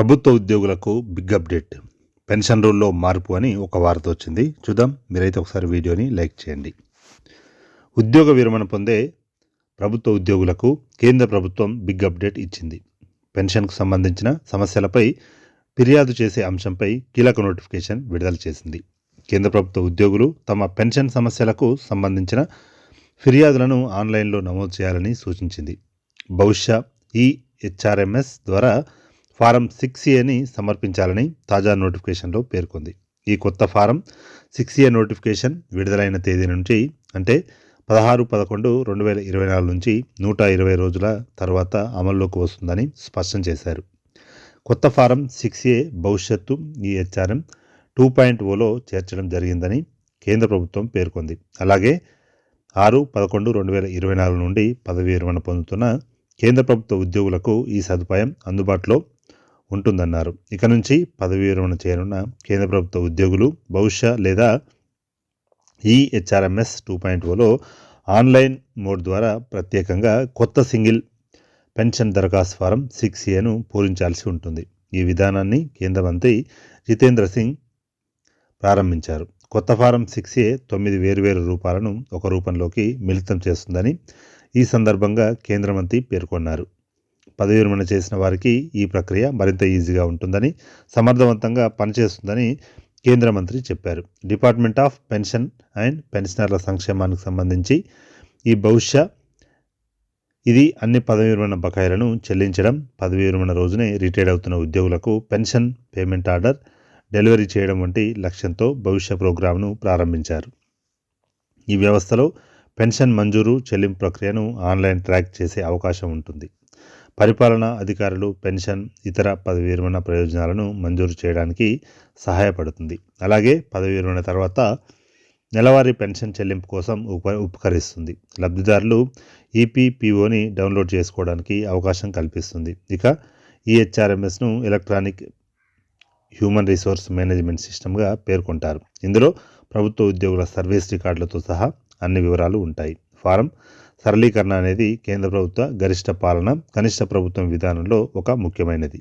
ప్రభుత్వ ఉద్యోగులకు big update. Pension రూల్లో మార్పు అని ఒక వార్త వచ్చింది. చూద్దాం. మీరైతే ఒకసారి వీడియోని లైక్ చేయండి. ఉద్యోగ విరమణ పొందే ప్రభుత్వ ఉద్యోగులకు కేంద్ర ప్రభుత్వం బిగ్ అప్డేట్ ఇచ్చింది. పెన్షన్కు సంబంధించిన సమస్యలపై ఫిర్యాదు చేసే అంశంపై కీలక నోటిఫికేషన్ విడుదల చేసింది. కేంద్ర ప్రభుత్వ ఉద్యోగులు తమ పెన్షన్ సమస్యలకు సంబంధించిన ఫిర్యాదులను ఆన్లైన్లో నమోదు చేయాలని సూచించింది. బహుశా ఈ హెచ్ఆర్ఎంఎస్ ద్వారా ఫారం సిక్స్ ఏని సమర్పించాలని తాజా నోటిఫికేషన్లో పేర్కొంది. ఈ కొత్త ఫారం సిక్స్ ఏ నోటిఫికేషన్ విడుదలైన తేదీ నుంచి అంటే పదహారు పదకొండు రెండు వేల ఇరవై నాలుగు నుంచి నూట ఇరవై రోజుల తర్వాత అమల్లోకి వస్తుందని స్పష్టం చేశారు. కొత్త ఫారం సిక్స్ ఏ భవిష్యత్తు ఈ హెచ్ఆర్ఎం టూ పాయింట్ ఓలో చేర్చడం జరిగిందని కేంద్ర ప్రభుత్వం పేర్కొంది. అలాగే ఆరు పదకొండు రెండు వేల ఇరవై నాలుగు నుండి పదవి విరమణ పొందుతున్న కేంద్ర ప్రభుత్వ ఉద్యోగులకు ఈ సదుపాయం అందుబాటులో ఉంటుందన్నారు. ఇక నుంచి పదవి విరమణ చేయనున్న కేంద్ర ప్రభుత్వ ఉద్యోగులు భవిష్య లేదా ఈ హెచ్ఆర్ఎంఎస్ టూ పాయింట్ ఓలో ఆన్లైన్ మోడ్ ద్వారా ప్రత్యేకంగా కొత్త సింగిల్ పెన్షన్ దరఖాస్తు ఫారం సిక్స్ ఏను పూరించాల్సి ఉంటుంది. ఈ విధానాన్ని కేంద్ర మంత్రి జితేంద్ర సింగ్ ప్రారంభించారు. కొత్త ఫారం సిక్స్ ఏ తొమ్మిది వేరువేరు రూపాలను ఒక రూపంలోకి మిళితం చేస్తుందని ఈ సందర్భంగా కేంద్ర మంత్రి పేర్కొన్నారు. పదవి విరమణ చేసిన వారికి ఈ ప్రక్రియ మరింత ఈజీగా ఉంటుందని సమర్థవంతంగా పనిచేస్తుందని కేంద్ర మంత్రి చెప్పారు. డిపార్ట్మెంట్ ఆఫ్ పెన్షన్ అండ్ పెన్షనర్ల సంక్షేమానికి సంబంధించి ఈ భవిష్య ఇది అన్ని పదవి విరమణ బకాయిలను చెల్లించడం పదవి విరమణ రోజునే రిటైర్డ్ అవుతున్న ఉద్యోగులకు పెన్షన్ పేమెంట్ ఆర్డర్ డెలివరీ చేయడం వంటి లక్ష్యంతో భవిష్య ప్రోగ్రాంను ప్రారంభించారు. ఈ వ్యవస్థలో పెన్షన్ మంజూరు చెల్లింపు ప్రక్రియను ఆన్లైన్ ట్రాక్ చేసే అవకాశం ఉంటుంది. పరిపాలనా అధికారులు పెన్షన్ ఇతర పదవి విరమణ ప్రయోజనాలను మంజూరు చేయడానికి సహాయపడుతుంది. అలాగే పదవి విరమణ తర్వాత నెలవారీ పెన్షన్ చెల్లింపు కోసం ఉప ఉపకరిస్తుంది. లబ్ధిదారులు ఈపీపీఓని డౌన్లోడ్ చేసుకోవడానికి అవకాశం కల్పిస్తుంది. ఇక ఈ హెచ్ఆర్ఎంఎస్ను ఎలక్ట్రానిక్ హ్యూమన్ రిసోర్స్ మేనేజ్మెంట్ సిస్టమ్గా పేర్కొంటారు. ఇందులో ప్రభుత్వ ఉద్యోగుల సర్వీస్ రికార్డులతో సహా అన్ని వివరాలు ఉంటాయి. ఫారం సరళీకరణ అనేది కేంద్ర ప్రభుత్వ గరిష్ట పాలన కనిష్ట ప్రభుత్వం విధానంలో ఒక ముఖ్యమైనది.